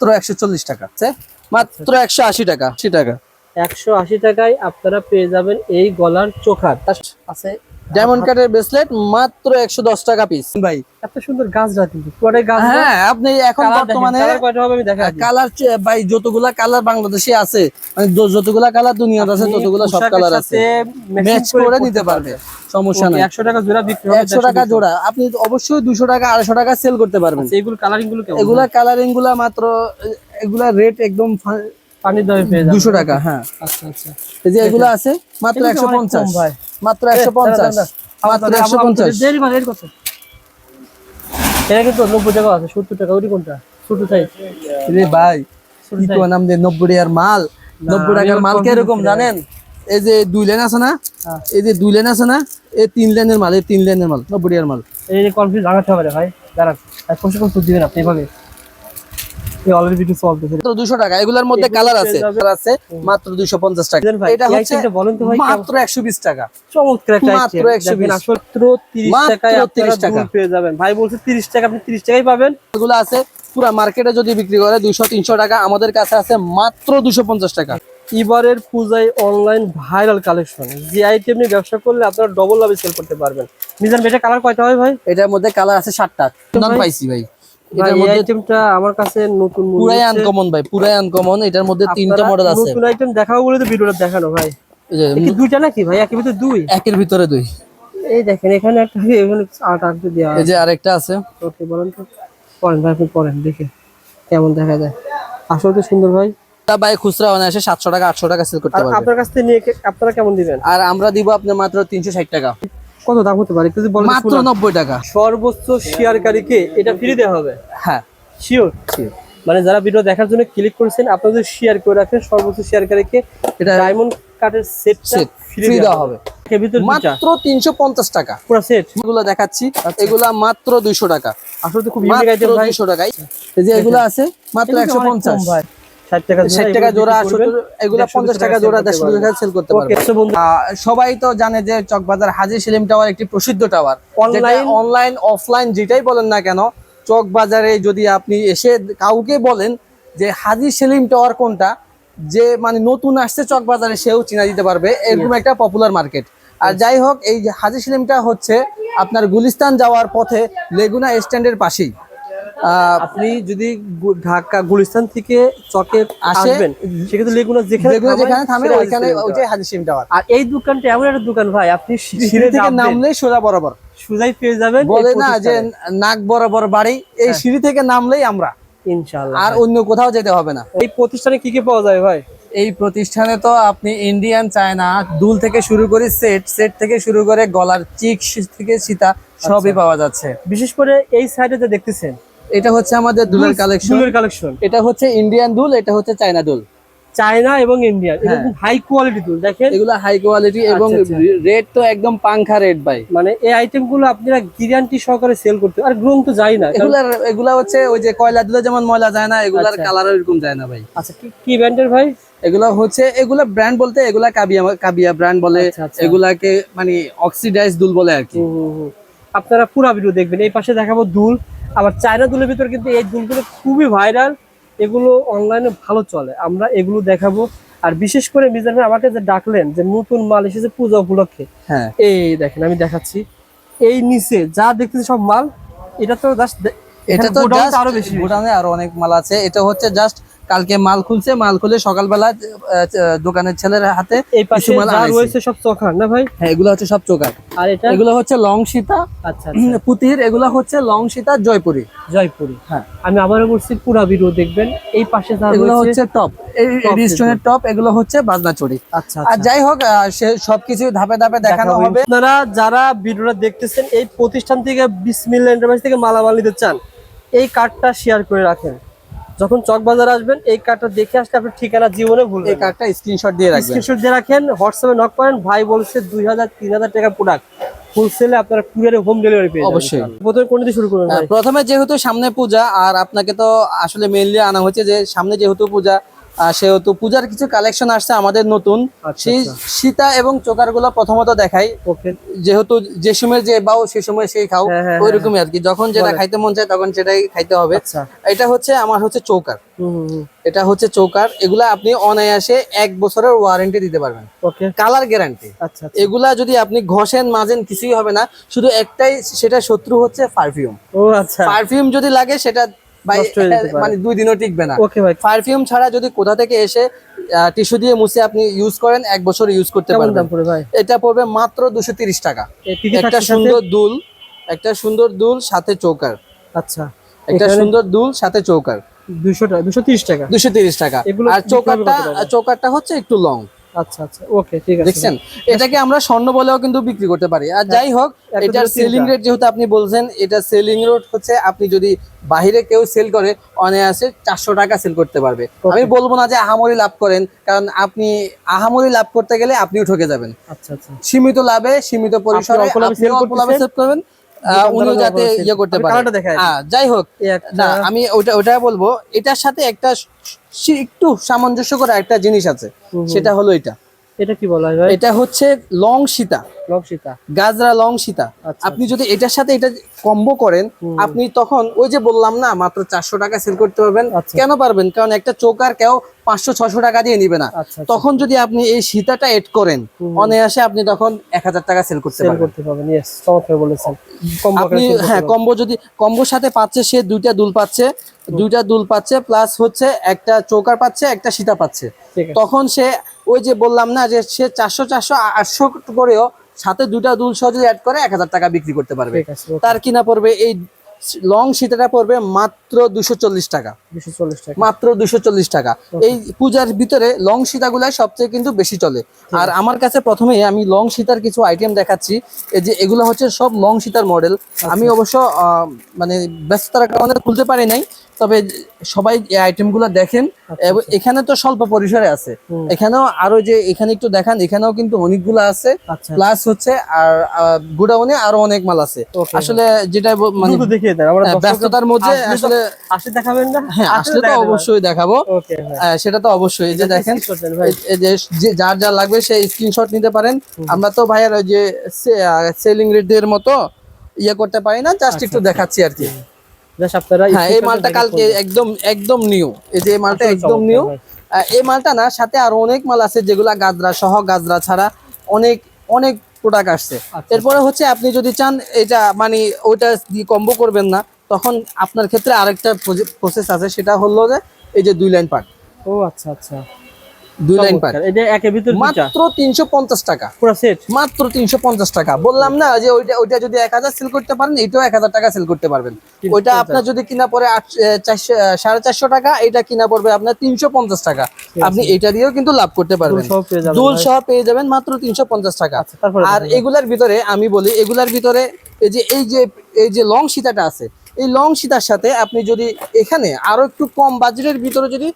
মাত্র একশো চল্লিশ টাকা। মাত্র একশো আশি টাকা আশি টাকা। একশো আশি টাকায় আপনারা পেয়ে যাবেন এই গলার চোখার। আছে ডায়মন্ড কাটের ব্রেসলেট মাত্র একশো দশ টাকা পিস ভাই এত সুন্দর গাছরা কিন্তু পুরোটাই গাছ হ্যাঁ আপনি এখন বর্তমানে কালার ভাই যতগুলা কালার বাংলাদেশে আছে মানে যতগুলা কালার দুনিয়াতে আছে ততগুলা সব কালার আছে। ম্যাচ করে নিতে পারবে সমস্যা নাই। একশো টাকা জোড়া বিক্রি হবে একশো টাকা জোড়া। আপনি অবশ্যই দুশো টাকা আড়াইশো টাকা সেল করতে পারবেন। আচ্ছা, এইগুলো কালারিংগুলো কেমন? এগুলা কালারিংগুলা মাত্র এগুলা রেট একদম পানির দামে পেয়ে যাবেন। দুশো টাকা হ্যাঁ। আচ্ছা আচ্ছা। এই যে এগুলা আছে মাত্র এগুলো একশো অনেক পঞ্চাশ কম ভাই। মাত্র একশো পঞ্চাশ মাত্র একশো পঞ্চাশ। দেরি করে দেরি করছে এটা কিন্তু নব্বই টাকা আছে সত্তর টাকা ওটি কোনটা? ছোট সাইজ রে ভাই কি তো নাম দে নব্বই টাকার মাল? নব্বই টাকার আমি মাল কম কীরকম জানেন? এই যে দুই লেন আছে না? হ্যাঁ। এই যে দুই লেন আছে না? এই তিন লেনের মাল এই তিন লেনের মাল নব্বই টাকার মাল। এই যে কনফিউজ লাগাতে হবে ভাই। দাঁড়ান দিবেন আপনি এভাবে অলরেডি ভিডিও চলতেছে। মাত্র দুশো টাকা। এগুলার মধ্যে কালার আছে। মাত্র টাকা। এটা হচ্ছে বলেন তো ভাই মাত্র টাকা। চমৎকার একটা মাত্র 120 আসলে 30 টাকায় আপনারা 30 টাকা। দুল পেয়ে যাবেন। ভাই বলছে 30 টাকা আপনি 30 টাকায় পাবেন। এগুলো আছে পুরো মার্কেটে যদি বিক্রি করে দুইশো তিনশো টাকা আমাদের কাছে আছে মাত্র দুশো পঞ্চাশ টাকা। এবারের পূজায় অনলাইন ভাইরাল কালেকশন যে আইটেম নিয়ে ব্যবসা করলে আপনারা ডবল লাভে সেল করতে পারবেন। মিজান বেটা কালার কয়টা হয় ভাই? এটার মধ্যে কালার আছে সাতটা নন পাইছি ভাই। এটার মধ্যে আইটেমটা আমার কাছে নতুন পুরাই আনকমন ভাই পুরাই আনকমন এটার মধ্যে তিনটা মডেল আছে। নতুন আইটেম দেখাবো বলে তো ভিডিওটা দেখানো ভাই। এই যে এ কি দুইটা নাকি ভাই? একই ভিতরে দুই? একের ভিতরে দুই। এই দেখেন এখানে একটা এখানে আট আট দেওয়া এই যে আরেকটা আছে। ওকে বলেন তো। ভাই আপনি দেখে কেমন দেখা যায়। আসলে তো সুন্দর ভাই। ভাই খুচরা অনায়াসে সাতশো টাকা আটশো টাকা সেল করতে পারবে। আপনার কাছ থেকে নিয়ে আপনারা কেমন দিবেন? আর আমরা দিব আপনার মাত্র তিনশো ষাট টাকা। কত দাম হতে পারে? যদি বলেন মাত্র নব্বই টাকা। সর্বোচ্চ শেয়ারকারীকে এটা ফ্রি দেওয়া হবে? হ্যাঁ। শিওর শিওর মানে যারা ভিডিও দেখার জন্য ক্লিক করেছেন আপনাদের শেয়ার করে রাখেন সর্বোচ্চ শেয়ারকারীকে এটা ডায়মন্ড কার্ডের সেটটা Set, ফ্রি দেওয়া হবে। হবে। এর ভিতর মাত্র তিনশো পঞ্চাশ টাকা। পুরো সেট এগুলো দেখাচ্ছি। এগুলা মাত্র দুইশো টাকা। আসলে তো খুব ইউনিক আইটেম ভাই। দুইশো টাকায়। এই যে এগুলো আছে মাত্র এগুলো একশো অনেক পঞ্চাশ। কম ভাই। 60 টাকা জোড়া এগুলো পঞ্চাশ টাকা জোড়া দেড়শো টাকা সেল করতে পারবে আহ, সবাই তো জানে যে চকবাজার হাজি সেলিম টাওয়ার একটি প্রসিদ্ধ টাওয়ার। Online- অনলাইন অফলাইন যেটাই বলেন না কেন চকবাজারে যদি আপনি এসে কাউকে বলেন যে হাজি সেলিম টাওয়ার কোনটা যে মানে নতুন আসছে চকবাজারে সেও চিনা দিতে পারবে। এরকম একটা পপুলার মার্কেট আর যাই হোক এই যে হাজি সেলিমটা হচ্ছে আপনার গুলিস্তান যাওয়ার পথে লেগুনা স্ট্যান্ডের পাশেই। আপনি যদি ঢাকা গুলিস্তান থেকে চকে আসে, আসবেন সেক্ষেত্রে লেগুনা যেখানে যেখানে থামে ওইখানে হাজি সেলিম ওইটাই হাজি সেলিম টাওয়ার আর এই দোকানটা এমন একটা দোকান ভাই আপনি সিঁড়ি থেকে নামলেই সোজা বরাবর। সোজাই পেয়ে যাবেন বলে না যে নাক বরাবর বাড়ি এই সিঁড়ি থেকে নামলেই আমরা। ইনশাআল্লাহ। আর অন্য কোথাও যেতে হবে না। এই প্রতিষ্ঠানে কি কি পাওয়া যায় ভাই? এই প্রতিষ্ঠানে তো আপনি ইন্ডিয়ান চায়না দুল থেকে শুরু করে সেট সেট থেকে শুরু করে গলার চিক থেকে সীতা সবই পাওয়া যাচ্ছে। বিশেষ করে এই সাইডে যে দেখতেছেন এটা হচ্ছে আমাদের দুলের কালেকশন দুলের কালেকশন এটা হচ্ছে ইন্ডিয়ান দুল এটা হচ্ছে চায়না দুল। চায়না এবং হ্যাঁ। এরকম হাই কোয়ালিটি দুল দেখেন। এগুলো হাই কোয়ালিটি এবং আচ্ছা, রেট তো একদম পাংখা রেট ভাই। মানে এই আইটেমগুলো আপনারা গ্যারান্টি সহকারে সেল করতে আর গ্রোন তো যায় না এগুলার এগুলা হচ্ছে ওই যে কয়লা দুলে যেমন ময়লা যায় না এগুলার আচ্ছা। কালার এরকম যায় না ভাই। আচ্ছা কি ব্র্যান্ডের ভাই? এগুলা হচ্ছে এগুলা ব্র্যান্ড বলতে এগুলা কাবিয়া কাবিয়া ব্র্যান্ড বলে আচ্ছা, আচ্ছা। এগুলাকে মানে অক্সিডাইজ দুল বলে আর কি। আপনারা পুরো ভিডিও দেখবেন। এই পাশে দেখাবো দুল। আবার চায়না দুলের ভিতরে কিন্তু এই দুলগুলো খুবই ভাইরাল এগুলো অনলাইনে ভালো চলে। আমরা এগুলো দেখাবো। আর বিশেষ করে মিজান ভাই আমাকে যে ডাকলেন যে নতুন মাল এসেছে পূজা উপলক্ষে হ্যাঁ। এই দেখেন আমি দেখাচ্ছি। এই নিচে যা দেখতেছি সব মাল এটা তো জাস্ট এটা তো আরও বেশি। গোডাউনে আরও অনেক মাল আছে। এটা হচ্ছে জাস্ট কালকে মাল খুলছে মাল খুলে সকালবেলা দোকানের ছেলের হাতে এই পাশে। রয়েছে সব চোখার না ভাই? হ্যাঁ এগুলো হচ্ছে সব চোকার। আর এটা? এগুলো হচ্ছে লং সীতা আচ্ছা আচ্ছা। পুতির এগুলো হচ্ছে লং সীতা জয়পুরি। জয়পুরি। হ্যাঁ। আমি আবারও বলছি পুরা ভিডিও দেখবেন। এই পাশে যা এগুলো হচ্ছে টপ এই টপ এগুলো হচ্ছে বাজনা চড়ি আচ্ছা আর আচ্ছা যাই হোক সে সবকিছু ধাপে ধাপে দেখানো হবে। আপনারা যারা ভিডিওটা দেখতেছেন এই প্রতিষ্ঠান থেকে বিসমিল্লা এন্টারপ্রাইজ থেকে মালামাল নিতে চান এই কার্ডটা শেয়ার করে রাখেন। যখন চকবাজার আসবেন এই কার্ডটা দেখে আসলে আপনি ঠিকানা জীবনে ভুল এই কার্ডটা স্ক্রিনশট দিয়ে রাখবেন স্ক্রিনশট দিয়ে রাখেন হোয়াটসঅ্যাপে নক করেন ভাই বলছে দুই হাজার তিন হাজার টাকা প্রোডাক্ট হোলসেলে আপনারা কুরিয়ারে হোম ডেলিভারি পেয়ে যাবেন। অবশ্যই। প্রথমে কোন দিয়ে শুরু করবেন হ্যাঁ, প্রথমে যেহেতু সামনে পূজা আর আপনাকে তো আসলে মেইনলি আনা হচ্ছে যে সামনে যেহেতু পূজা সেহেতু পূজার কিছু কালেকশন আসছে আমাদের নতুন। আচ্ছা, সেই আচ্ছা। সীতা এবং চোকারগুলো প্রথমত দেখাই। যেহেতু যে সময় যে বাও সে সময় সেই খাও হ্যাঁ, হ্যাঁ, ওই রকমই আর কি যখন যেটা খাইতে মন চায় তখন সেটাই খাইতে হবে। আচ্ছা। এটা হচ্ছে আমার হচ্ছে চৌকার। এটা হচ্ছে চৌকার। এগুলা আপনি অনায়াসে এক বছরের ওয়ারেন্টি দিতে পারবেন। কালার গ্যারান্টি এগুলা যদি আপনি ঘষেন মাজেন কিছুই হবে না। শুধু একটাই সেটা শত্রু হচ্ছে পারফিউম আচ্ছা। পারফিউম যদি লাগে সেটা মানে দুই দিনও টিকবে না। ওকে ভাই। পারফিউম ছাড়া যদি কোথা থেকে এসে টিস্যু দিয়ে মুছে আপনি ইউজ করেন এক বছর ইউজ করতে পারবেন। এটা পড়বে মাত্র দুশো তিরিশ টাকা। একটা সুন্দর দুল একটা সুন্দর দুল সাথে চৌকার। আচ্ছা। একটা সুন্দর দুল সাথে চৌকার। দুশো টাকা দুশো তিরিশ টাকা। দুশো তিরিশ টাকা। আর চৌকারটা চৌকারটা হচ্ছে একটু লং আচ্ছা আচ্ছা ওকে ঠিক আছে। দেখছেন? এটাকে আমরা স্বর্ণ বলেও কিন্তু বিক্রি করতে পারি। আর যাই হোক এটার সেলিং রেট যেহেতু আপনি বলছেন এটা সেলিং রেট হচ্ছে আপনি যদি বাহিরে কেউ সেল করে অনায়াসে চারশো টাকা সেল করতে পারবে। আমি বলব না যে আহামরি লাভ করেন কারণ আপনি আহামরি লাভ করতে গেলে আপনিও ঠকে যাবেন। আচ্ছা আচ্ছা। সীমিত লাভে সীমিত পরিসরে লাভে সেভ করবেন। উনিও অল্প যাতে ইয়ে করতে পারে। হ্যাঁ যাই হোক না আমি ওটা ওটা বলব এটার সাথে একটা একটু সামঞ্জস্য করা একটা জিনিস আছে। সেটা হলো এটা এটা কি বলা হয় ভাই? এটা হচ্ছে লং সীতা। লবসিতা গাজরা লং সীতা। আচ্ছা, আপনি যদি এটার সাথে এটা কম্বো করেন আপনি তখন ওই যে বললাম না মাত্র চারশো টাকা সেল করতে পারবেন। আচ্ছা। কেন পারবেন? কারণ একটা চোকার কেউ পাঁচশো ছশো টাকা দিয়ে নিবে না। আচ্ছা তখন যদি আপনি এই সীতাটা এড করেন। অনায়াসে আপনি তখন এক হাজার টাকা সেল করতে পারবেন। বলেছেন। আপনি হ্যাঁ কম্বো যদি কম্বোর সাথে পাচ্ছে সে দুইটা দুল পাচ্ছে দুইটা দুল পাচ্ছে প্লাস হচ্ছে একটা চৌকার পাচ্ছে একটা সীতা পাচ্ছে। তখন সে ওই যে বললাম না যে সে চারশো চারশো আটশো করেও সাথে দুটা দুল সহ যদি অ্যাড করে এক হাজার টাকা বিক্রি করতে পারবে। তার কিনা পড়বে এই লং সীতাটা পড়বে মাত্র দুশো চল্লিশ টাকা। মাত্র দুশো চল্লিশ টাকা। এই পূজার ভিতরে লং সীতাগুলাই সবচেয়ে কিন্তু বেশি চলে। আর আমার কাছে প্রথমে আমি লং সীতার কিছু আইটেম দেখাচ্ছি। এই যে এগুলো হচ্ছে সব লং সীতার মডেল আমি অবশ্য মানে ব্যস্ততার কারণে খুলতে পারি নাই। তবে সবাই এই আইটেমগুলো দেখেন। এবং এখানে তো স্বল্প পরিসরে আছে। এখানেও আরও যে এখানে একটু দেখান এখানেও কিন্তু অনেকগুলো আছে। আচ্ছা। প্লাস হচ্ছে আর গুডাউনে আরও অনেক মাল আছে। আসলে যেটা মানে আমরা হ্যাঁ, ব্যস্ততার মধ্যে আসলে তো- আসলে আসলে দেখাবেন না? হ্যাঁ আসলে তো অবশ্যই দেখাবো। সেটা তো অবশ্যই। যে দেখেন এই- যে যার যা লাগবে স্ক্রিনশট নিতে পারেন। আমরা তো ভাইয়ার ওই যে সেলিং মতো ইয়ে করতে পারি না জাস্ট একটু দেখাচ্ছি আর কি। হ্যাঁ এই মালটা কালকে একদম একদম নিউ এই যে এই মালটা একদম নিউ এই মালটা না সাথে আরও অনেক মাল আছে যেগুলা গাজরা সহ গাজরা ছাড়া অনেক অনেক প্রোডাক্ট আসছে। আচ্ছা। এরপরে হচ্ছে আপনি যদি চান এটা মানে ওইটা দিয়ে কম্বো করবেন না তখন আপনার ক্ষেত্রে আরেকটা প্রসেস আছে সেটা হলো যে এই যে দুই লাইন পার্ট ও আচ্ছা আচ্ছা। দুই লাইন পার্ট এটা একের ভিতর মাত্র তিনশো পঞ্চাশ টাকা। পুরো সেট মাত্র তিনশো পঞ্চাশ টাকা। বললাম না যে ওইটা ওইটা যদি এক হাজার সেল করতে পারেন এটাও এক হাজার টাকা সেল করতে পারবেন। ওইটা আপনার যদি কিনা পড়ে আট চারশো সাড়ে চারশো টাকা এটা কিনা পড়বে আপনার তিনশো পঞ্চাশ টাকা। আপনি এটা দিয়েও কিন্তু লাভ করতে পারবেন। দুল সহ পেয়ে যাবেন মাত্র তিনশো পঞ্চাশ টাকা। আচ্ছা, আর এগুলার ভিতরে আমি বলি এগুলার ভিতরে এই যে এই যে এই যে লং সীতাটা আছে এই লং সীতার সাথে আপনি যদি এখানে আরও একটু কম বাজেটের ভিতরে যদি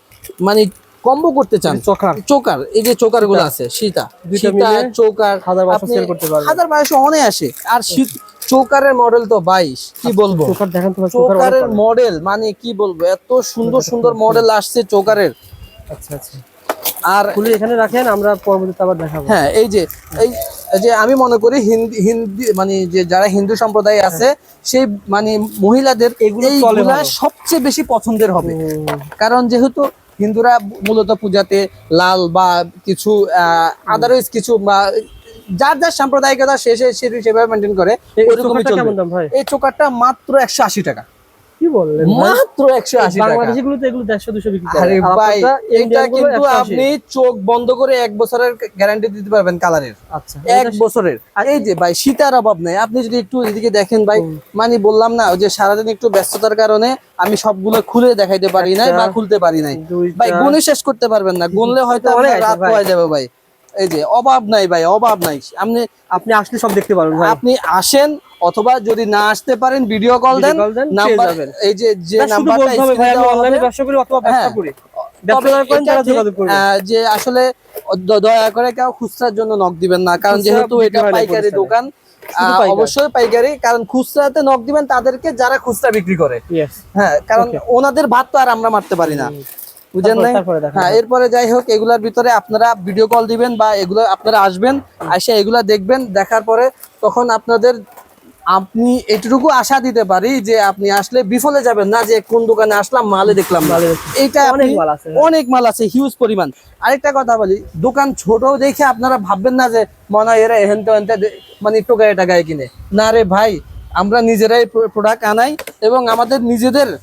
মানে কম্বো করতে চান? চোখার চোকার এই যে চোকারগুলো আছে সীতা সীতা চৌকার হাজার বারোশো অনেক আসে। আর শীত চৌকারের মডেল তো বাইশ কি বলব? চোখার অনেক চৌকারের। মডেল মানে কি বলব এত সুন্দর সুন্দর মডেল আসছে চৌকারের। আচ্ছা আচ্ছা। আর খুলে এখানে রাখেন আমরা পরবর্তীতে আবার দেখাবো। হ্যাঁ এই যে এই এই যে আমি মনে করি হিন্দি হিন্দি মানে যে যারা হিন্দু সম্প্রদায় আছে সেই মানে মহিলাদের এগুলো। সবচেয়ে বেশি পছন্দের হবে। কারণ যেহেতু হিন্দুরা মূলত পূজাতে লাল বা কিছু আদারওয়াইজ কিছু বা যার যার সাম্প্রদায়িকতা সে সেভাবে মেনটেন করে এই চোকারটা মাত্র একশো আশি টাকা। কি বললেন? মাত্র একশো আশি টাকা। বাংলাদেশি গুলো তো এগুলো দেড়শো দুশো বিক্রি করে। আরে ভাই এটা কিন্তু আপনি চোখ বন্ধ করে এক বছরের গ্যারান্টি দিতে পারবেন কালারের আচ্ছা। এক বছরের। এই যে ভাই শীতার অভাব নেই। আপনি যদি একটু এদিকে দেখেন ভাই মানে বললাম না যে সারাদিন একটু ব্যস্ততার কারণে আমি সবগুলো খুলে দেখাইতে পারি নাই বা খুলতে পারি নাই। ভাই গুনে শেষ করতে পারবেন না। গুনলে হয়তো রাত। হয়ে যাবে ভাই। এই যে অভাব নাই ভাই অভাব নাই। আপনি আপনি আসলে সব দেখতে পারবেন ভাই। আপনি আসেন অথবা যদি না আসতে পারেন ভিডিও কল দেন নাম্বার এই যে যে নাম্বারটা বলতে হবে ভাই আমি স্ক্রিনে অনলাইনে ব্যবসা করি অথবা ব্যবসা হ্যাঁ। করি। যে আসলে দয়া করে কেউ খুচরার জন্য নক দিবেন না কারণ যেহেতু এটা পাইকারি দোকান। অবশ্যই পাইকারি কারণ খুচরাতে নক দিবেন তাদেরকে যারা খুচরা বিক্রি করে। হ্যাঁ কারণ ওনাদের ভাত তো আর আমরা মারতে পারি না। বুঝেন নাই? হ্যাঁ এরপরে যাই হোক এগুলার ভিতরে আপনারা ভিডিও কল দিবেন বা এগুলো আপনারা আসবেন আসে এগুলা দেখবেন দেখার পরে তখন আপনাদের আপনি এটুকু আশা দিতে পারি যে আপনি আসলে বিফলে যাবেন না যে কোন দোকানে আসলাম মালে দেখলাম। এইটা অনেক মাল আছে। অনেক মাল আছে হিউজ পরিমাণ। আরেকটা কথা বলি দোকান ছোট দেখে আপনারা ভাববেন না যে মনে হয় এরা এহেনতে দে- মানে টোকায় টাকায় কিনে। না রে ভাই আমরা নিজেরাই প্রোডাক্ট আনাই এবং আমাদের নিজেদের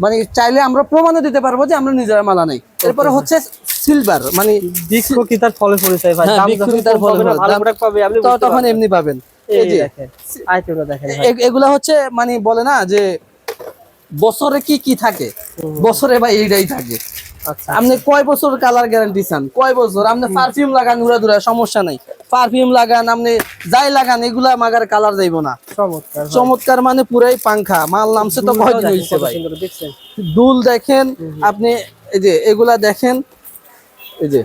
মানে চাইলে আমরা প্রমাণও দিতে পারব যে আমরা নিজেরা মাল আনাই। এরপরে হচ্ছে সিলভার মানে ফলে হ্যাঁ, ফলে তখন এমনি পাবেন। এই এই দেখেন আইটেমটা দেখেন এগুলা হচ্ছে মানে বলে না যে বছরে কি কি থাকে? বছরে ভাই এইটাই থাকে। আচ্ছা আপনি কয় বছর কালার গ্যারান্টি চান? কয় বছর? আপনি পারফিউম লাগান উড়া দুরা সমস্যা নাই। পারফিউম লাগান আপনি যাই লাগান এগুলা মাগার কালার যাইব না। চমৎকার চমৎকার মানে পুরাই পাংখা। মাল নামছে তো কয়দিন হইছে ভাই। দুল দেখেন আপনি এই যে এগুলা দেখেন। এই যে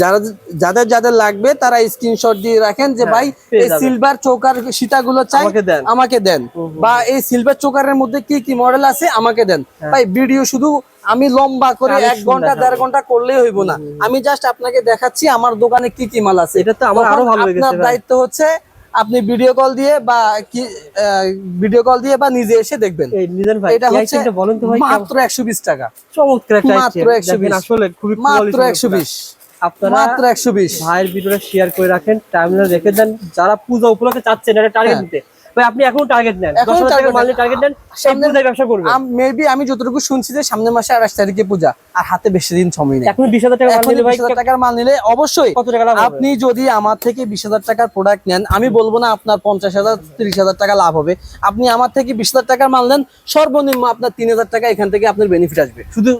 যারা যাদের যাদের লাগবে তারা স্ক্রিনশট দিয়ে রাখেন যে হ্যাঁ, ভাই এই। সিলভার চৌকার সীতাগুলো চাই আমাকে দেন। বা এই সিলভার চৌকারের মধ্যে কি কি মডেল আছে আমাকে দেন। ভাই ভিডিও শুধু আমি লম্বা করে এক ঘণ্টা দেড় ঘণ্টা করলেই হইব না। আমি জাস্ট আপনাকে দেখাচ্ছি আমার দোকানে কি কি মাল আছে। এটা তো আমার আরও ভালো আপনার দায়িত্ব হচ্ছে আপনি ভিডিও কল দিয়ে বা কি ভিডিও কল দিয়ে বা নিজে এসে দেখবেন। এই নিজান ভাই এটা হচ্ছে মাত্র একশো বিশ টাকা। চমৎকার মাত্র একশো 120 আসলে খুবই মাত্র একশো বিশ। আপনারা মাত্র একশো বিশ। ভাইয়ের ভিডিওটা শেয়ার করে রাখেন টাইমলাইন রেখে দেন। যারা পূজা উপলক্ষে চাচ্ছেন এটা টার্গেট হ্যাঁ। দিতে। ভাই আপনি এখনও টার্গেট নেন। এখনও। টার্গেট নেন। সেই সামনে- পূজায় ব্যবসা করবেন। মেবি আমি যতটুকু শুনছি যে সামনের মাসে আঠাশ তারিখে পূজা আর হাতে বেশি দিন সময় নেই। এখন বিশ হাজার টাকা মাল নিলে ভাই বিশ হাজার টাকার মাল নিলে অবশ্যই কত টাকা লাভ আপনি যদি আমার থেকে বিশ হাজার টাকার প্রোডাক্ট নেন আমি বলব না আপনার পঞ্চাশ হাজার তিরিশ হাজার টাকা লাভ হবে। আপনি আমার থেকে বিশ হাজার টাকার মাল নেন সর্বনিম্ন আপনার তিন হাজার টাকা এখান থেকে আপনার বেনিফিট আসবে। শুধু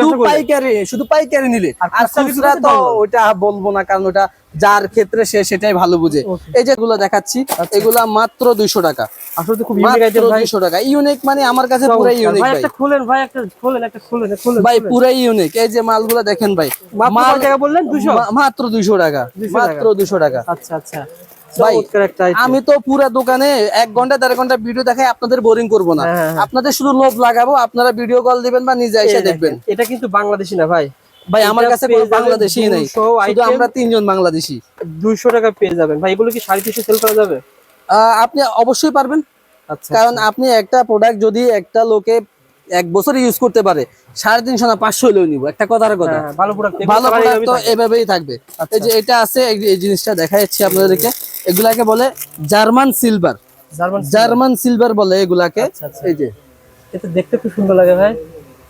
শুধু পাইকারি শুধু পাইকারি নিলে। আর খুচরা তো ওটা বলব না কারণ ওটা যার ক্ষেত্রে সে সেটাই ভালো বুঝে. এই যেগুলো দেখাচ্ছি এগুলা মাত্র দুইশো টাকা। আসলে খুব ইউনিক দুইশো টাকা। মানে আমার কাছে পুরাই ইউনিক ভাই ভাই। খুলেন ভাই একটা খুলেন একটা খুলেন খুলেন ভাই পুরাই ইউনিক এই যে মালগুলো দেখেন ভাই। মাল টাকা বললেন? মাত্র দুইশো টাকা। মাত্র দুইশো টাকা। আচ্ছা আচ্ছা। ভাই। আমি তো পুরা দোকানে এক ঘণ্টা দেড় ঘণ্টা ভিডিও দেখাই আপনাদের বোরিং করব না। হ্যাঁ, হ্যাঁ। আপনাদের শুধু লোভ লাগাবো আপনারা ভিডিও কল দিবেন বা নিজে এসে দেখবেন। এটা কিন্তু বাংলাদেশি না ভাই। ভাই আমার কাছে কোনো বাংলাদেশি নাই। শুধু আমরা তিনজন বাংলাদেশি। দুইশো টাকা পেয়ে যাবেন। ভাই এগুলো কি সাড়ে তিনশো সেল করা যাবে? আপনি অবশ্যই পারবেন। আচ্ছা কারণ আপনি একটা প্রোডাক্ট যদি একটা লোকে এক বছর ইউজ করতে পারে সাড়ে তিনশো না পাঁচশো হলেও নিবো। একটা কথার কথা। হ্যাঁ, ভালো প্রোডাক্ট তো এভাবেই থাকবে। আচ্ছা। এই যে এটা আছে এই- জিনিসটা দেখাচ্ছি আপনাদেরকে। এগুলাকে বলে জার্মান সিলভার জার্মান সিলভার বলে এগুলাকে। আচ্ছা, আচ্ছা। এই যে। এটা দেখতে খুব সুন্দর লাগে ভাই।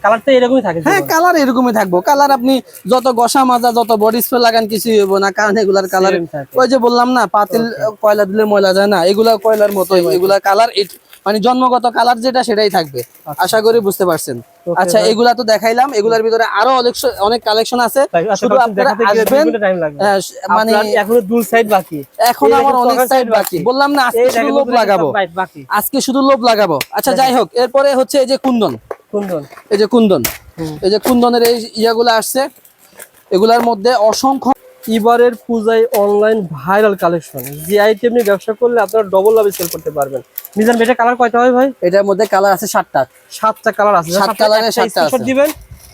কালারটা এরকমই থাকে হ্যাঁ কালার এরকমই থাকব। কালার আপনি যত গসা মাজা যত বডি স্প্রে লাগান কিছুই হইব না কারণ এগুলার কালার ওই যে বললাম না পাতিল কয়লা দিলে ময়লা যায় না এগুলা কয়লার মতো এগুলা কালার মানে জন্মগত কালার যেটা সেটাই থাকবে। আশা করি বুঝতে পারছেন। আচ্ছা এগুলা তো দেখাইলাম এগুলার ভিতরে আরও অনেক অনেক কালেকশন আছে। আচ্ছা, শুধু আপনারা আসবেন। হ্যাঁ, মানে এখনও দুল সাইড বাকি। এখন আমার অনেক সাইড বাকি। বললাম না আজকে শুধু লোভ লাগাবো। আজকে শুধু লোভ লাগাবো। আচ্ছা যাই হোক এরপরে হচ্ছে এই যে কুন্দন। কুন্দন। এই যে কুন্দন। এই যে কুন্দনের এই ইয়াগুলো আসছে এগুলার মধ্যে অসংখ্য এবারের পূজায় অনলাইন ভাইরাল কালেকশন যে আইটেম নিয়ে ব্যবসা করলে আপনারা ডবল লাভে সেল করতে পারবেন। মিজান বেটা কালার কয়টা হয় ভাই? এটার মধ্যে কালার আছে সাতটা। সাতটা কালার আছে। সাত colour-এর সাতটা আছে। দিবেন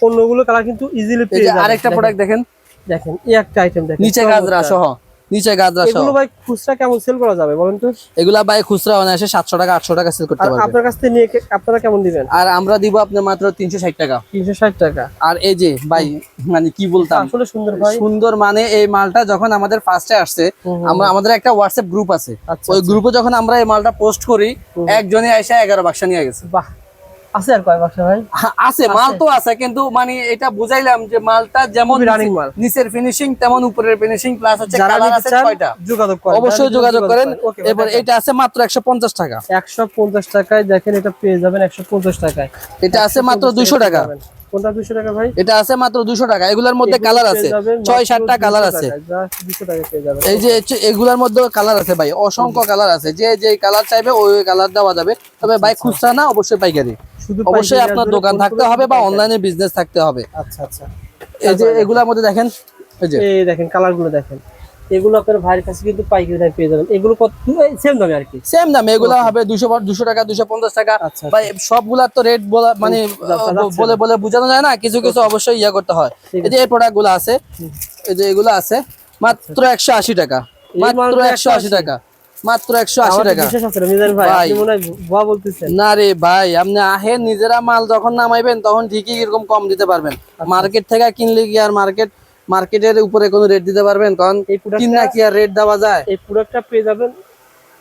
অন্যগুলো কালার কিন্তু ইজিলি পেয়ে যাবেন। আরেকটা প্রোডাক্ট দেখেন। দেখেন এই একটা আইটেম দেখেন। নিচে। গাজরা সহ। নিচে গাজরা সহ। এগুলো ভাই খুচরা কেমন সেল করা যাবে বলেন তো? এগুলা বাই খুচরা অনায়াসে সাতশো টাকা আটশো টাকা সেল করতে আর পারবে। আপনার কাছ থেকে নিয়ে আপনারা কেমন দিবেন? আর আমরা দিব আপনার মাত্র তিনশো ষাট টাকা। তিনশো ষাট টাকা। আর এই যে ভাই মানে কি বলতাম? আসলে সুন্দর ভাই। সুন্দর মানে এই মালটা যখন আমাদের ফার্স্টে আসছে আমরা আমাদের একটা হোয়াটসঅ্যাপ গ্রুপ আছে। আচ্ছা, ওই গ্রুপে যখন আমরা এই মালটা পোস্ট করি একজনে এসে এগারো বাক্স নিয়ে গেছে। বাহ। আছে আর কয় বাক্স ভাই? হ্যাঁ, আছে মাল তো আছে কিন্তু মানে এটা বুঝাইলাম যে মালটা যেমন রানিং মাল। নিচের ফিনিশিং তেমন উপরের ফিনিশিং প্লাস আছে কালার আছে কয়টা যোগাযোগ করেন। অবশ্যই যোগাযোগ করেন। এবার এটা আছে মাত্র একশো পঞ্চাশ টাকা। একশো পঞ্চাশ টাকায় দেখেন এটা পেয়ে যাবেন একশো পঞ্চাশ টাকায়। এটা আছে মাত্র দুইশো টাকা। পাবেন। কোনটা দুশো টাকা ভাই? এটা আছে মাত্র দুশো টাকা। এগুলোর মধ্যে কালার আছে। যাবেন ছয় সাতটা কালার আছে। 200 টাকায় পেয়ে যাবেন। এই যে এগুলার মধ্যে কালার আছে ভাই। অসংখ্য কালার আছে। যে যে কালার চাইবে ওই কালার দেওয়া যাবে। তবে ভাই খুচরা না অবশ্যই পাইকারি। অবশ্যই আপনার দোকান থাকতে হবে বা অনলাইনে বিজনেস থাকতে হবে। আচ্ছা আচ্ছা। এই যে এগুলার মধ্যে দেখেন এই যে। এই দেখেন কালারগুলো দেখেন। এগুলো আপনার ভাইয়ের কাছে কিন্তু পাইকারি দামে পেয়ে যাবেন। এগুলো কত সেম দামে আর কি? সেম দাম এগুলো হবে দুশো দুশো টাকা দুশো পঞ্চাশ টাকা। আচ্ছা বা সবগুলার তো রেট বলা মানে বলে বলে বোঝানো যায় না কিছু কিছু অবশ্যই ইয়ে করতে হয়। এই যে এই প্রোডাক্টগুলো আছে এই যে এগুলো আছে মাত্র একশো আশি টাকা। মাত্র একশো আশি টাকা। মাত্র একশো আশি টাকা। না, ভাই ভাই। রে ভাই আপনি আহেন নিজেরা মাল যখন নামাইবেন তখন ঠিকই এরকম কম দিতে পারবেন। আচ্ছা। মার্কেট থেকে কিনলে কি আর মার্কেট মার্কেটের উপরে কোনো রেট দিতে পারবেন? কারণ কিনা কি আর রেট দেওয়া যায়? এই প্রোডাক্টটা পেয়ে যাবেন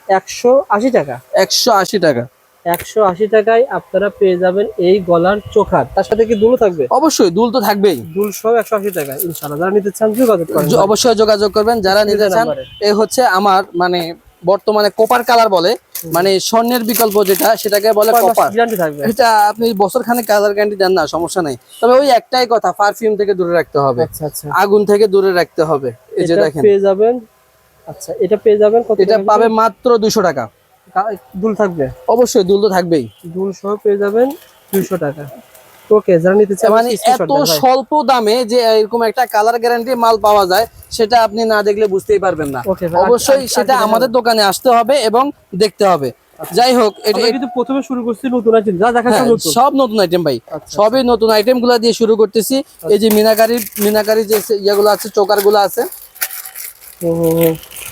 একশো আশি টাকা। একশো আশি টাকা। একশো আশি টাকায় আপনারা পেয়ে যাবেন এই গলার চোখার। তার সাথে কি দুলো থাকবে? অবশ্যই দুল তো থাকবেই। দুল সহ একশো আশি টাকা। ইনশাল্লাহ যারা নিতে চান যোগাযোগ অবশ্যই যোগাযোগ করবেন। যারা নিতে চান। এ হচ্ছে আমার মানে বর্তমানে কোপার কালার বলে। মানে স্বর্ণের বিকল্প যেটা সেটাকে বলে কপার এটা আপনি বছর খানে কালার গ্যারান্টি দেন না সমস্যা নাই। তবে ওই একটাই কথা পারফিউম থেকে দূরে রাখতে হবে। আচ্ছা আচ্ছা। আগুন থেকে দূরে রাখতে হবে। এই যে দেখেন। পেয়ে যাবেন আচ্ছা এটা পেয়ে যাবেন কত এটা পাবে মাত্র 200 টাকা। দুল থাকবে? অবশ্যই দুল তো থাকবেই। দুল সহ পেয়ে যাবেন দুইশো টাকা। ওকে যারা নিতে চান মানে এত স্বল্প দামে যে এরকম একটা কালার গ্যারান্টি মাল পাওয়া যায় সেটা আপনি না দেখলে বুঝতেই পারবেন না। অবশ্যই আর- সেটা আমাদের দোকানে আসতে হবে এবং দেখতে হবে। যাই হোক এটা কিন্তু প্রথমে শুরু করছি নতুন আইটেম যা দেখা হ্যাঁ, সব নতুন। আইটেম ভাই। আচ্ছা। সবই নতুন আইটেমগুলা দিয়ে শুরু করতেছি। এই যে মিনাকারি মিনাকারি যে ইয়েগুলো আছে চোকারগুলা আছে।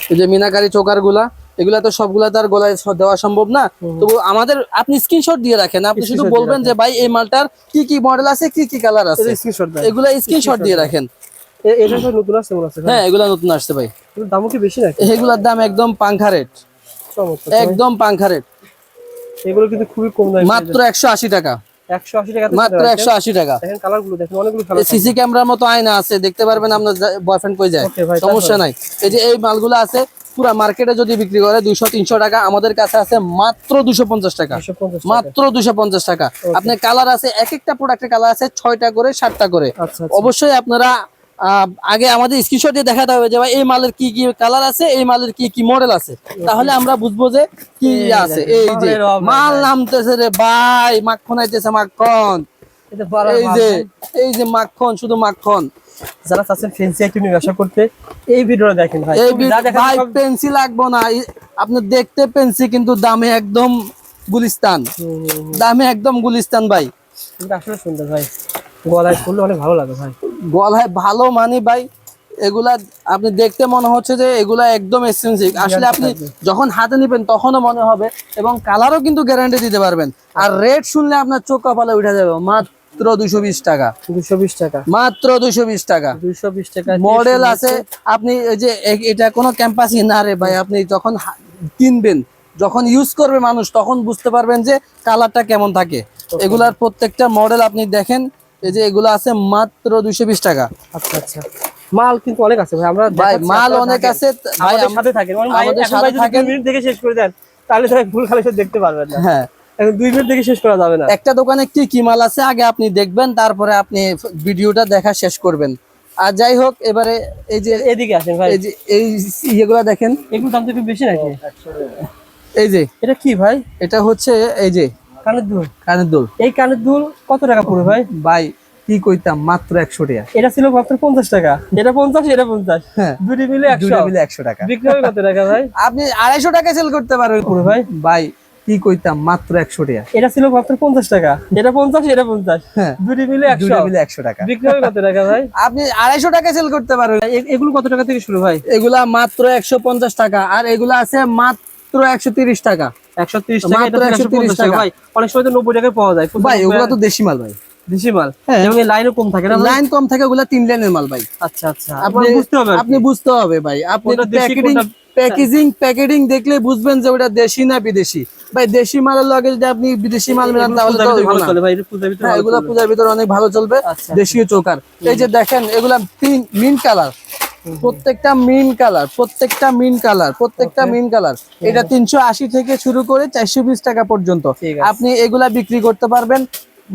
এই যে মিনাকারি চোকারগুলা এগুলা তো সবগুলা তার গলায় দেওয়া সম্ভব না। তবু আমাদের আপনি স্ক্রিনশট দিয়ে রাখেন। আপনি শুধু বলবেন যে ভাই এই মালটার কি কি মডেল আছে কি কি কালার আছে? এগুলা স্ক্রিনশট দিয়ে রাখেন। এটা নতুন মনে আছে হ্যাঁ এগুলা নতুন আসছে ভাই। দামও কি বেশি নাকি? এগুলার দাম একদম পাংখা রেট একদম পাংখা রেট এগুলো কিন্তু খুবই কম দামে মাত্র টাকা। মাত্র একশো আশি টাকা। দেখেন কালার দেখেন অনেকগুলো কালার সিসি ক্যামেরার মতো আয়না আছে দেখতে পারবেন আপনার বয়ফ্রেন্ড কই যায়। সমস্যা নাই। এই যে এই মালগুলো আছে পুরো মার্কেটে যদি বিক্রি করে দুইশো তিনশো টাকা আমাদের কাছে আছে মাত্র দুশো পঞ্চাশ টাকা। মাত্র দুশো পঞ্চাশ টাকা। আপনার কালার আছে এক একটা প্রোডাক্টের কালার আছে ছয়টা করে সাতটা করে। আচ্ছা অবশ্যই আপনারা আগে আমাদের স্ক্রিনশট দিয়ে দেখাতে হবে যে ভাই এই মালের কি কি কালার আছে এই মালের কি কি মডেল আছে? তাহলে আমরা বুঝব যে কি আছে। এই যে মাল নামতেছে রে ভাই মাখন আইতেছে মাখন। এই যে এই যে মাখন শুধু মাখন। যারা চাচ্ছেন ফেন্সি আইটেম ব্যবসা করতে এই ভিডিওটা দেখেন ভাই। ভাই পেন্সি লাগবো না। আপনি দেখতে পেন্সি কিন্তু দামে একদম গুলিস্তান। দামে একদম গুলিস্তান ভাই। আসলে সুন্দর ভাই। গলায় ফুললে অনেক ভালো লাগে ভাই। গলায় ভালো মানে ভাই এগুলা আপনি দেখতে মনে হচ্ছে যে এগুলা একদম এক্সপেন্সিভ আসলে আপনি যখন হাতে নিবেন তখনও মনে হবে এবং কালারও কিন্তু গ্যারান্টি দিতে পারবেন। আর রেট শুনলে আপনার চোখ কপালে উঠে যাবে। মাত্র দুশো বিশ টাকা। বিশ টাকা। মাত্র বিশ টাকা। দুইশো বিশ টাকা মডেল আছে আপনি এই যে এটা কোনো ক্যাম্পাসই না রে ভাই আপনি যখন কিনবেন যখন ইউজ করবে মানুষ তখন বুঝতে পারবেন যে কালারটা কেমন থাকে। এগুলার প্রত্যেকটা মডেল আপনি দেখেন এই যে এগুলো আছে মাত্র দুইশো বিশ টাকা। আচ্ছা আচ্ছা। মাল কিন্তু অনেক আছে ভাই আমরা ভাই মাল অনেক আছে ভাই আমাদের আম- সাথে থাকেন। আমাদের সাথে থাকেন। মিনিট দেখে শেষ করে দেন তাহলে ফুল কালেকশন দেখতে পারবেন না। হ্যাঁ। দুই মিনিট শেষ করা যাবে না। একটা দোকানে কি কি মাল আছে আগে আপনি দেখবেন তারপরে আপনি ভিডিওটা দেখা শেষ করবেন। আর যাই হোক এবারে এই যে এদিকে আসেন ভাই। এই যে এই ইয়েগুলা দেখেন। এগুলো দাম একটু বেশি নাকি? এই যে এটা কি ভাই? এটা হচ্ছে এই যে কানের দুল। কানের দুল। এই কানের দুল কত টাকা ভাই? ভাই কি কইতাম মাত্র একশো টাকা। এটা ছিল মাত্র পঞ্চাশ টাকা। এটা পঞ্চাশ এটা পঞ্চাশ। হ্যাঁ দুটি মিলে মিলে একশো টাকা। বিক্রি হবে কত টাকা ভাই? আপনি আড়াইশো টাকা সেল করতে পারবেন। পুরো ভাই? ভাই কি কইতাম? মাত্র একশো টাকা। এটা ছিল মাত্র পঞ্চাশ টাকা। এটা পঞ্চাশ এটা পঞ্চাশ। হ্যাঁ দুটি মিলে একশো। মিলে একশো টাকা। বিক্রি হবে কত টাকা ভাই? আপনি আড়াইশো টাকা সেল করতে পারবেন। এগুলো কত টাকা থেকে শুরু ভাই এগুলা মাত্র একশো পঞ্চাশ টাকা। আর এগুলা আছে মাত্র একশো তিরিশ টাকা। একশো তিরিশ টাকা 130 150 টাকা। ভাই অনেক সময় তো নব্বই টাকায় পাওয়া যায়। ভাই ওগুলা তো দেশি মাল ভাই। দেশি মাল। হ্যাঁ। এবং লাইনও কম থাকে না লাইন কম থাকে ওগুলা তিন লাইনের মাল ভাই। আচ্ছা আচ্ছা। আপনি বুঝতে হবে আপনি বুঝতে হবে ভাই। আপনি প্যাকেটিং প্যাকেজিং প্যাকেটিং দেখলে বুঝবেন যে ওটা দেশি না বিদেশি। ভাই দেশি মালের লগে যদি আপনি বিদেশি মাল মিলান তাহলে হ্যাঁ এগুলা চলে। পূজার ভিতরে অনেক ভালো চলবে। আচ্ছা। দেশীয় চোকার। এই যে দেখেন এগুলা মিন কালার। প্রত্যেকটা মিন কালার প্রত্যেকটা মিন কালার প্রত্যেকটা মিন কালার। এটা তিনশো আশি থেকে শুরু করে চারশো বিশ টাকা পর্যন্ত। আপনি এগুলা বিক্রি করতে পারবেন।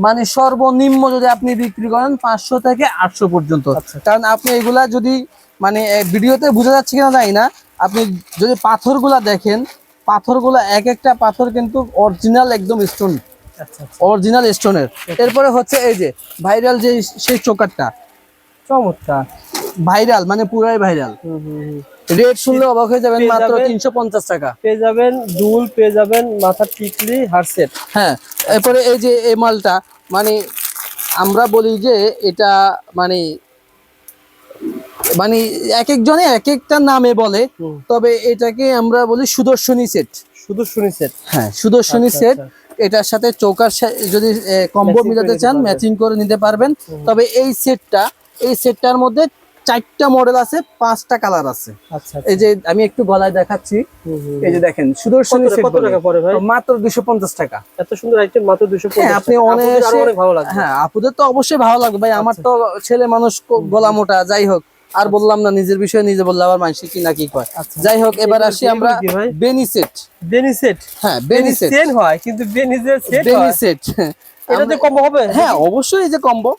মানে সর্বনিম্ন যদি আপনি বিক্রি করেন পাঁচশো থেকে আটশো পর্যন্ত। আচ্ছা। কারণ আপনি এগুলা যদি মানে ভিডিওতে বোঝা যাচ্ছে কিনা জানি না। আপনি যদি পাথরগুলা দেখেন পাথরগুলা এক একটা পাথর কিন্তু অরিজিনাল একদম স্টোন অরিজিনাল স্টোনের এরপরে হচ্ছে এই যে ভাইরাল যে সেই চোকারটা চমৎকার। ভাইরাল মানে পুরাই ভাইরাল। রেট শুনলে অবাক হয়ে যাবেন মাত্র তিনশো পঞ্চাশ টাকা। পেয়ে যাবেন দুল পেয়ে যাবেন মাথার টিকলি হারসেট হ্যাঁ এরপরে এই যে এই মালটা মানে আমরা বলি যে এটা মানে মানে এক একজনে এক একটা নামে বলে তবে এটাকে আমরা বলি সুদর্শনী সেট সুদর্শনী সেট হ্যাঁ সুদর্শনী আচ্ছা, সেট আচ্ছা। এটার সাথে চৌকার যদি কম্বো মিলাতে চান ম্যাচিং করে নিতে পারবেন। তবে এই সেটটা এই সেটটার মধ্যে চারটা মডেল আছে পাঁচটা কালার আছে। আচ্ছা এই যে আমি একটু গলায় দেখাচ্ছি। এই যে দেখেন সুদর্শনী কত- সেট কত টাকা পড়ে ভাই? মাত্র দুশো পঞ্চাশ টাকা। এত সুন্দর আইটেম মাত্র দুশো হ্যাঁ আপনি অনেক ভালো লাগবে। হ্যাঁ আপুদের তো অবশ্যই ভালো লাগবে। ভাই আমার আচ্ছা। তো ছেলে মানুষ গলা মোটা যাই হোক। আর বললাম না নিজের বিষয়ে নিজে বললে আবার মানুষ কি না কি কয়। আচ্ছা। যাই হোক এবার আসি আমরা এগুলো কি ভাই? বেনি সেট বেনি সেট হ্যাঁ বেনি সেট সেট হয় কিন্তু বেনিজের সেট বেনি সেট এটাতে কম হবে? হ্যাঁ অবশ্যই এই যে কম্বো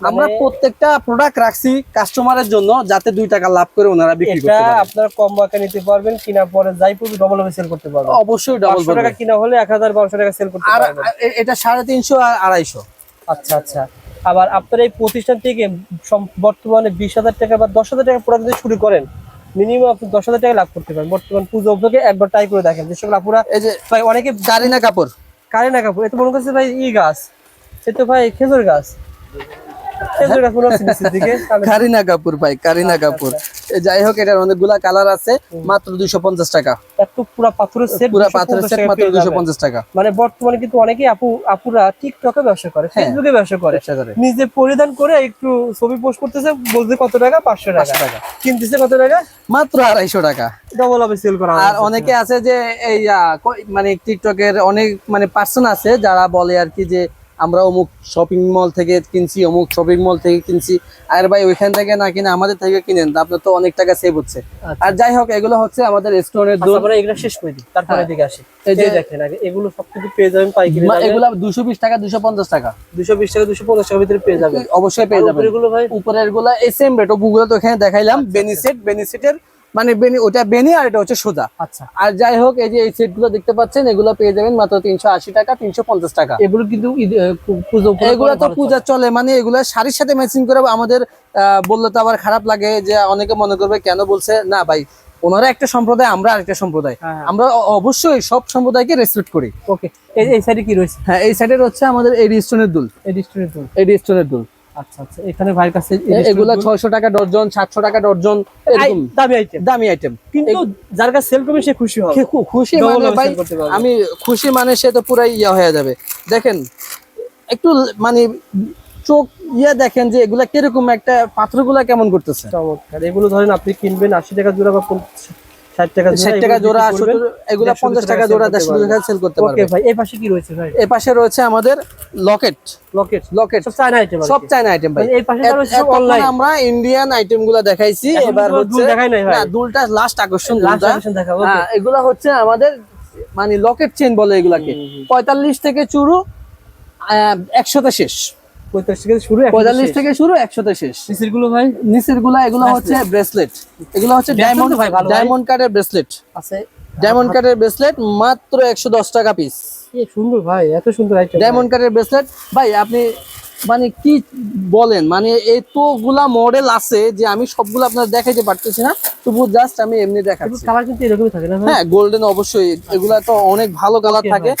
আমরা মানে- প্রত্যেকটা প্রোডাক্ট রাখছি কাস্টমারের জন্য যাতে দুই টাকা লাভ করে ওনারা বিক্রি করতে পারে। আপনার কম বাকে নিতে পারবেন কিনা পরে যাই পড়বে ডবল হবে সেল করতে পারবেন। অবশ্যই ডাবল টাকা কিনা হলে এক হাজার বারোশো টাকা সেল করতে পারবেন। আর এটা সাড়ে তিনশো আর আড়াইশো। আচ্ছা আচ্ছা। আবার আপনার এই প্রতিষ্ঠান থেকে বর্তমানে বিশ হাজার টাকা বা দশ হাজার টাকা প্রোডাক্ট যদি শুরু করেন মিনিমাম আপনি দশ হাজার টাকা লাভ করতে পারেন। বর্তমান পুজো উপলক্ষে একবার ট্রাই করে দেখেন। যে সকল আপুরা এই যে ভাই অনেকে গারিনা কাপড় কারে না কাপড় এত মনে করছে ভাই ই গাছ সে তো ভাই খেজুর গাছ। কারিনা কাপুর ভাই কারিনা কাপুর। যাই হোক এটার অনেকগুলা কালার আছে মাত্র দুইশো পঞ্চাশ টাকা। এত পুরা পাথরের সেট পুরা পাথরের সেট মাত্র দুইশো পঞ্চাশ টাকা। মানে বর্তমানে কিন্তু অনেকেই আপু আপুরা টিকটকে ব্যবসা করে হ্যাঁ। ফেসবুকে ব্যবসা করে। নিজে পরিধান করে একটু ছবি পোস্ট করতেছে বলতে কত টাকা? পাঁচশো টাকা। টাকা। কিনতেছে কত টাকা? মাত্র আড়াইশো টাকা। ডবল হবে সেল করা আর অনেকে আছে যে এই মানে টিকটকের অনেক মানে পার্সন আছে যারা বলে আর কি যে আমরা অমুক শপিং মল থেকে কিনছি অমুক শপিং মল থেকে কিনছি। আর ভাই ওইখান থেকে না কিনে আমাদের থেকে কিনেন আপনার তো অনেক টাকা সেভ হচ্ছে। আচ্ছা। আর যাই হোক এগুলো হচ্ছে আমাদের স্টোনের দুধ আমরা এগুলো শেষ করে দিই তারপরে হ্যাঁ। দিকে আসি। এই যে- দেখেন আগে এগুলো সব কিছু পেয়ে যাবেন পাইকারি এগুলা দুশো বিশ টাকা দুশো পঞ্চাশ টাকা। দুশো বিশ টাকা দুশো পঞ্চাশ টাকার ভিতরে পেয়ে যাবেন। অবশ্যই পেয়ে যাবেন। এগুলো ভাই? উপরেরগুলা এই সেম রেট ওগুলো তো এখানে দেখাইলাম বেনিসেট বেনিসেটের মানে বেনি ওটা বেনি আর এটা হচ্ছে সোজা। আচ্ছা। আর যাই হোক এই যে এই সেটগুলো দেখতে পাচ্ছেন এগুলো পেয়ে যাবেন মাত্র তিনশো আশি টাকা তিনশো পঞ্চাশ টাকা। এগুলো কিন্তু এগুলো তো পূজা চলে মানে এগুলো শাড়ির সাথে ম্যাচিং করে আমাদের বললে তো আবার খারাপ লাগে যে অনেকে মনে করবে কেন বলছে? না ভাই ওনারা একটা সম্প্রদায় আমরা আরেকটা সম্প্রদায়। হ্যাঁ, হ্যাঁ। আমরা অবশ্যই সব সম্প্রদায়কে রেসপেক্ট করি। ওকে এই সাইডে কি রয়েছে? হ্যাঁ এই সাইডের হচ্ছে আমাদের এই স্টোনের দুল। এই ডিস্ট্রিক্টের দুল। এই স্টোনের দুল। আচ্ছা আচ্ছা। এখানে ভাইয়ের কাছে এগুলা ডিস্ট্রিক্টের দুল। ছয়শো টাকা ডর্জন সাতশো টাকা ডর্জন এরকম দামি আইটেম দামি আইটেম কিন্তু যার কাছে সেল করবে সে খুশি হবে। খুশি মানে ভাই sell করতে পারবে। আমি খুশি মানে সে তো পুরাই ইয়া হয়ে যাবে। দেখেন একটু মানে চোখ ইয়া দেখেন যে এগুলা কীরকম একটা পাথরগুলা কেমন করতেছে। চমৎকার। এগুলো ধরেন আপনি কিনবেন আশি টাকা জোড়া বা ষাট টাকা জোড়া সত্তর এগুলা দেড়শো টাকা টাকা জোড়া sell দেড়শো করতে টাকা সেল করতে ওকে ভাই এই পাশে কি রয়েছে ভাই? এ পাশে রয়েছে আমাদের লকেট। লকেট। লকেট। সব চায়না আইটেম সব চায়না আইটেম ভাই। মানে এই পাশে রয়েছে অনলাইন আমরা ইন্ডিয়ান আইটেমগুলা দেখাইছি। এবার হচ্ছে দেখাই নাই ভাই। না দুলটা লাস্ট আকর্ষণ লাস্ট দুলটা। দেখাবো হ্যাঁ এগুলা হচ্ছে আমাদের মানে লকেট চেন বলে এগুলাকে। হুম, হুম। পঁয়তাল্লিশ থেকে চুরু আহ, একশোতে শেষ। পঁয়তাল্লিশ থেকে শুরু পঁয়তাল্লিশ থেকে শুরু একশোতে শেষ। নিচেরগুলো ভাই? নিচেরগুলা এগুলো হচ্ছে ব্রেসলেট এগুলো হচ্ছে ডায়মন্ড ভাই ডায়মন্ড ব্রেসলেট আছে। ডায়মন্ড ব্রেসলেট মাত্র একশো দশ টাকা পিস সুন্দর ভাই এত সুন্দর ডায়মন্ড ব্রেসলেট ভাই আপনি মানে কি বলেন? মানে এতগুলা মডেল আছে যে আমি সবগুলো আপনার দেখাইতে পারতেছি না। তবু জাস্ট আমি এমনি দেখাচ্ছি। কালার কিন্তু এরকমই থাকে না হ্যাঁ গোল্ডেন অবশ্যই। এগুলা তো অনেক ভালো কালার থাকে।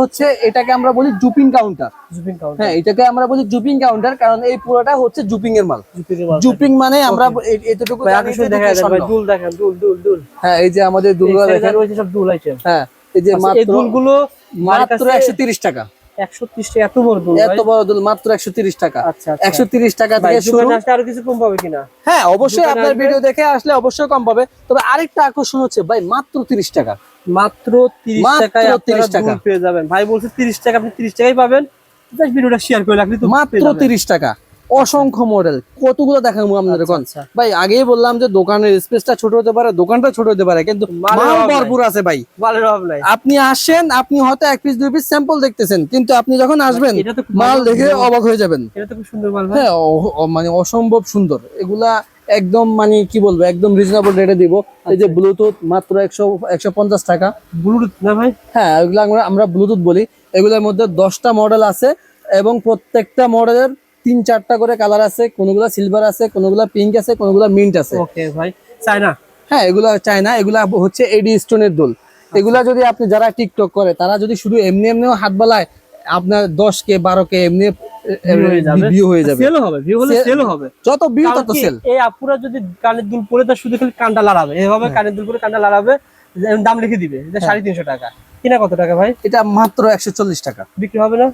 হচ্ছে এটাকে আমরা বলি জুপিং কাউন্টার জুপিং কাউন্টার হ্যাঁ এটাকে আমরা বলি জুপিং কাউন্টার কারণ এই পুরোটা হচ্ছে জুপিং এর মাল। জুপিং মানে আমরা এতটুকু। দুল দেখেন দুল দুল দুল। হ্যাঁ এই যে আমাদের দুলগুলো দেখেন। সব দুল হ্যাঁ এই যে এই মাত্র দুলগুলো মাত্র একশো তিরিশ টাকা। একশো ত্রিশ টাকা। এত বড় দুল এত বড় দুল মাত্র একশো তিরিশ টাকা। আচ্ছা আচ্ছা। একশো তিরিশ টাকা থেকে শুরু। আসলে আরও কিছু কম পাবে কিনা? হ্যাঁ অবশ্যই আপনার ভিডিও দেখে আসলে অবশ্যই কম পাবে। তবে আরেকটা আকর্ষণ হচ্ছে ভাই মাত্র তিরিশ টাকা। মাত্র টাকায় 30 টাকা। টাকা। পেয়ে যাবেন। ভাই বলছে তিরিশ টাকা আপনি তিরিশ টাকাই পাবেন। জাস্ট ভিডিওটা শেয়ার করে রাখলে তো মাত্র যাবেন। তিরিশ টাকা। অসংখ্য মডেল কতগুলো দেখাবো আপনাদের আচ্ছা, কোন আচ্ছা। ভাই আগেই বললাম যে দোকানের স্পেসটা ছোট হতে পারে দোকানটা ছোট হতে পারে কিন্তু মাল ভরপুর আছে ভাই। মালের অভাব নাই। আপনি আসেন আপনি হয়তো এক পিস দুই পিস স্যাম্পল দেখতেছেন কিন্তু আপনি যখন আসবেন তো খুব মাল দেখে অবাক হয়ে যাবেন। এটা তো খুব সুন্দর মাল হ্যাঁ মানে অসম্ভব সুন্দর। এগুলা একদম মানে কি বলব একদম রিজনেবল রেটে দিব। এই যে আচ্ছা। ব্লুটুথ মাত্র একশো একশো পঞ্চাশ টাকা। ব্লুটুথ না ভাই? হ্যাঁ এগুলো আমরা আমরা ব্লুটুথ বলি। এগুলোর মধ্যে দশটা মডেল আছে এবং প্রত্যেকটা মডেলের তিন চারটা করে কালার আছে কোনগুলা সিলভার আছে কোনগুলা পিঙ্ক আছে কোনগুলা মিন্ট আছে। ওকে ভাই। চায়না? হ্যাঁ এগুলা চায় না এগুলা হচ্ছে এডি স্টোনের দোল। এগুলা যদি আপনি যারা টিকটক করে তারা যদি শুধু এমনি এমনিও হাত বালায় আপনার দশ কে বারো কে এমনি। ভিউ হয়ে যাবে। সেল হবে ভিউ হলে সেল হবে। যত ভিউ তত সেল এই আপুরা যদি কানের দুল পরে তার শুধু খালি কানটা লাড়াবে। এভাবে হ্যাঁ। কানের দুল পরে কানটা লাড়াবে। দাম লিখে দিবে এটা সাড়ে তিনশো টাকা। কিনা কত টাকা ভাই? এটা মাত্র একশো চল্লিশ টাকা। বিক্রি হবে না?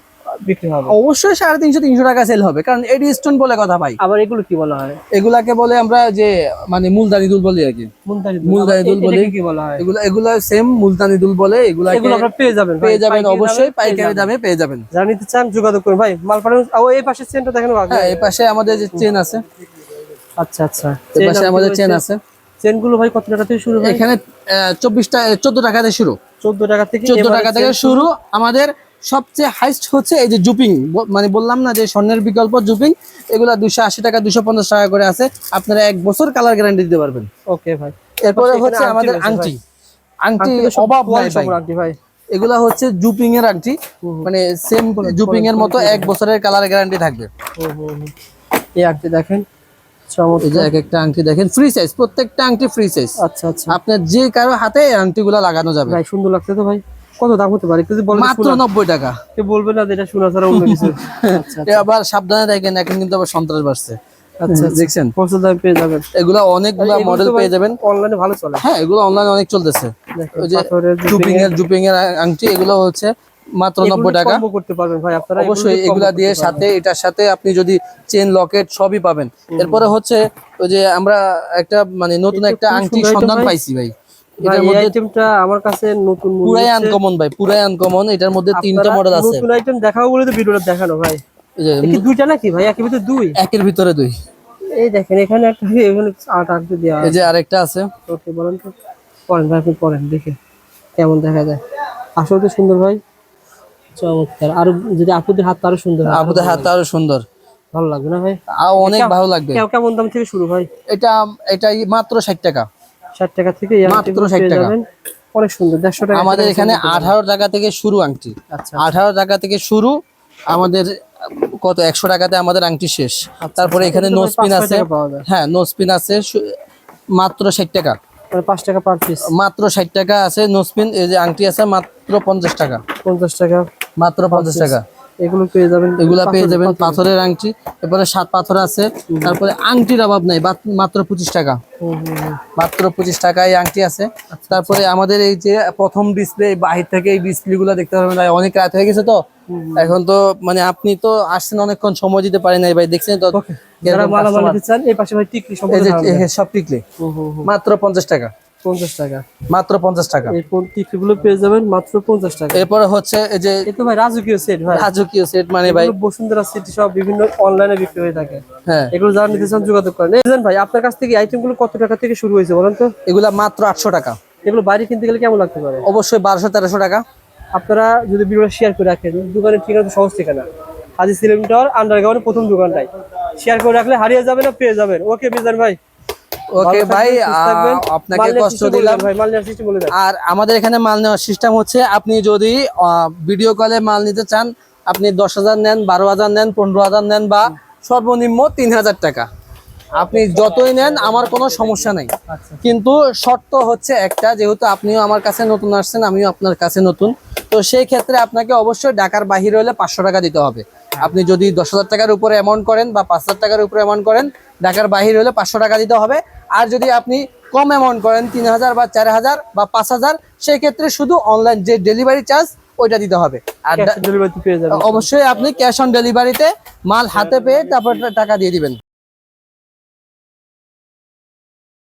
বিক্রি হবে। অবশ্যই সাড়ে তিনশো তিনশো টাকা সেল হবে কারণ এডি স্টোন বলে কথা ভাই। আবার এগুলো কি বলা হয়? এগুলাকে বলে আমরা যে মানে মুলতানি দুল বলি আর কি। মুলতানি মুলতানি দুল বলে। কি বলা হয়? এগুলা এগুলা সেম মুলতানি দুল বলে এগুলো আপনারা পেয়ে যাবেন পেয়ে যাবেন অবশ্যই পাইকারি দামে পেয়ে যাবেন। যারা নিতে চান যোগাযোগ করুন ভাই। মাল পাঠানো ও এই পাশে চেনটা দেখেন। হ্যাঁ এই পাশে আমাদের যে চেন আছে। আচ্ছা আচ্ছা। এই পাশে আমাদের চেন আছে। চেনগুলো ভাই কত টাকা থেকে শুরু এখানে চব্বিশটা চোদ্দ টাকা থেকে শুরু। চোদ্দ টাকা থেকে চোদ্দ টাকা থেকে শুরু। আমাদের সবচেয়ে হাইস্ট হচ্ছে এই যে জুপিং। মানে বললাম না যে স্বর্ণের বিকল্প জুপিং। এগুলা দুশো আশি টাকা দুশো পঞ্চাশ টাকা করে আছে। আপনারা এক বছর কালার গ্যারান্টি দিতে পারবেন। ওকে ভাই। এরপরে হচ্ছে আমাদের আংটি। আংটি আংটি অভাব নাই ভাই। এগুলা হচ্ছে জুপিং এর আংটি। মানে সেম জুপিং এর মতো এক বছরের কালার গ্যারান্টি থাকবে। এই আংটি দেখেন। এক একটা আংটি দেখেন ফ্রি সাইজ প্রত্যেকটা আংটি ফ্রি সাইজ আচ্ছা আচ্ছা। আপনার যে কারও হাতে আংটিগুলা লাগানো যাবে। ভাই সুন্দর লাগছে তো ভাই। কত দাম হতে পারে? একটু যদি মাত্র নব্বই টাকা। কেউ বলবে না এটা শোনা ছাড়া অন্য কিছু। আচ্ছা আবার সাবধানে দেখেন এখন কিন্তু আবার সন্ত্রাস বাড়ছে। আচ্ছা দেখছেন? দাম পেয়ে যাবেন। এগুলা অনেকগুলা মডেল পেয়ে যাবেন। অনলাইনে ভালো চলে। হ্যাঁ এগুলো অনলাইন অনেক চলতেছে। ওই যে জুপিং এর জুপিং এর আংটি এগুলো হচ্ছে মাত্র নব্বই টাকা। করতে পারবেন ভাই আপনারা অবশ্যই এগুলা দিয়ে সাথে এটার সাথে আপনি যদি চেন লকেট সবই পাবেন। এরপরে হচ্ছে ওই যে আমরা একটা মানে নতুন একটা আংটি সন্ধান পাইছি ভাই। পারবেন। এটার মধ্যে আইটেমটা আমার কাছে নতুন পুরাই আনকমন ভাই পুরাই আনকমন এটার মধ্যে তিনটা মডেল আছে। নতুন আইটেম দেখাবো বলে তো ভিডিওটা দেখানো ভাই। কি দুইটা নাকি ভাই? ভিতরে দুই? একের ভিতরে দুই। এই দেখেন এখানে একটা এখানে আট আট দেওয়া এই যে আরেকটা আছে। ওকে বলেন তো। ভাই আপনি দেখে। কেমন দেখা যায়। আসলে তো সুন্দর ভাই। চমৎকার। আরও যদি আপুদের হাত আরও সুন্দর আপুদের হাতটা আরও সুন্দর। ভালো লাগবে না ভাই? অনেক ভালো লাগবে। কেমন দাম থেকে শুরু ভাই এটা এটা মাত্র ষাট টাকা। ষাট টাকা থেকে মাত্র আংটিগুলো 60 পেয়ে টাকা। অনেক সুন্দর দেড়শো টাকা আমাদের এখানে আঠারো টাকা থেকে শুরু আংটি। আচ্ছা। আঠারো টাকা থেকে শুরু আমাদের কত একশো টাকাতে আমাদের আংটি শেষ। তারপরে এখানে এটা নো ভাই স্পিন পাঁচ ছয় আছে। হ্যাঁ নো স্পিন আছে মাত্র ষাট টাকা। মানে পাঁচ টাকা পার পিস মাত্র ষাট টাকা আছে নো স্পিন এই যে আংটি আছে মাত্র পঞ্চাশ টাকা। পঞ্চাশ টাকা। মাত্র পঞ্চাশ টাকা। এগুলো পেয়ে যাবেন এগুলা পেয়ে যাবেন পাথরের আংটি এরপরে সাত পাথর আছে তারপরে আংটির অভাব নাই মাত্র পঁচিশ টাকা। মাত্র পঁচিশ টাকায় আংটি আছে। তারপরে আমাদের এই যে প্রথম ডিসপ্লে বাহির থেকে এই ডিসপ্লে গুলো দেখতে পারবেন অনেক রাত হয়ে গেছে তো। এখন তো মানে আপনি তো আসছেন অনেকক্ষণ সময় দিতে পারেন নাই ভাই দেখছেন তো যারা এরকম মালামাল customer। নিতে চান এই পাশে ভাই টিকলি এই সম্পর্কে যে ধারণা দেন। এ- সব টিকলে। মাত্র পঞ্চাশ টাকা। পঞ্চাশ টাকা। মাত্র পঞ্চাশ টাকা। এই টিকলি গুলো পেয়ে যাবেন মাত্র পঞ্চাশ টাকা। এরপরে হচ্ছে এই যে ভাই রাজকীয় সেট ভাই। রাজকীয় সেট মানে ভাই বসুন্ধরা সিটি সব বিভিন্ন অনলাইনে বিক্রি হয়ে থাকে। হ্যাঁ। এগুলো যারা নিতে চান যোগাযোগ করেন। এই ভাই আপনার কাছ থেকে আইটেমগুলো কত টাকা থেকে শুরু হয়েছে বলেন তো? এগুলা মাত্র আটশো টাকা। এগুলো বাইরে কিনতে গেলে কেমন লাগতে পারে? অবশ্যই বারোশো তেরোশো টাকা। আপনারা যদি ভিডিওটা শেয়ার করে রাখেন দোকানের ঠিকানা তো সহজ ঠিকানা। হাজি সিলিম টাওয়ার আন্ডারগ্রাউন্ড প্রথম দোকানটাই। শেয়ার করে রাখলে হারিয়ে যাবে না পেয়ে যাবেন। ওকে মিজান ভাই। ওকে ভাই আপনাকে কষ্ট দিলাম। আর আমাদের এখানে মাল নেওয়ার সিস্টেম হচ্ছে আপনি যদি ভিডিও কলে মাল নিতে চান আপনি দশ হাজার নেন বারো হাজার নেন পনেরো হাজার নেন বা সর্বনিম্ন তিন হাজার টাকা। আপনি যতই নেন আমার কোনো সমস্যা নাই। আচ্ছা। কিন্তু শর্ত হচ্ছে একটা যেহেতু আপনিও আমার কাছে নতুন আসছেন আমিও আপনার কাছে নতুন। তো সেই ক্ষেত্রে আপনাকে অবশ্যই ঢাকার বাহিরে হলে পাঁচশো টাকা দিতে হবে। আপনি যদি দশ হাজার টাকার উপরে অ্যামাউন্ট করেন বা পাঁচ হাজার টাকার উপরে অ্যামাউন্ট করেন ঢাকার বাহিরে হলে পাঁচশো টাকা দিতে হবে। আর যদি আপনি কম অ্যামাউন্ট করেন তিন হাজার বা চার হাজার বা পাঁচ হাজার সেই ক্ষেত্রে শুধু অনলাইন যে ডেলিভারি চার্জ ওইটা দিতে হবে। আর অবশ্যই আপনি ক্যাশ অন ডেলিভারিতে মাল হাতে পেয়ে তারপর টাকা দিয়ে দিবেন।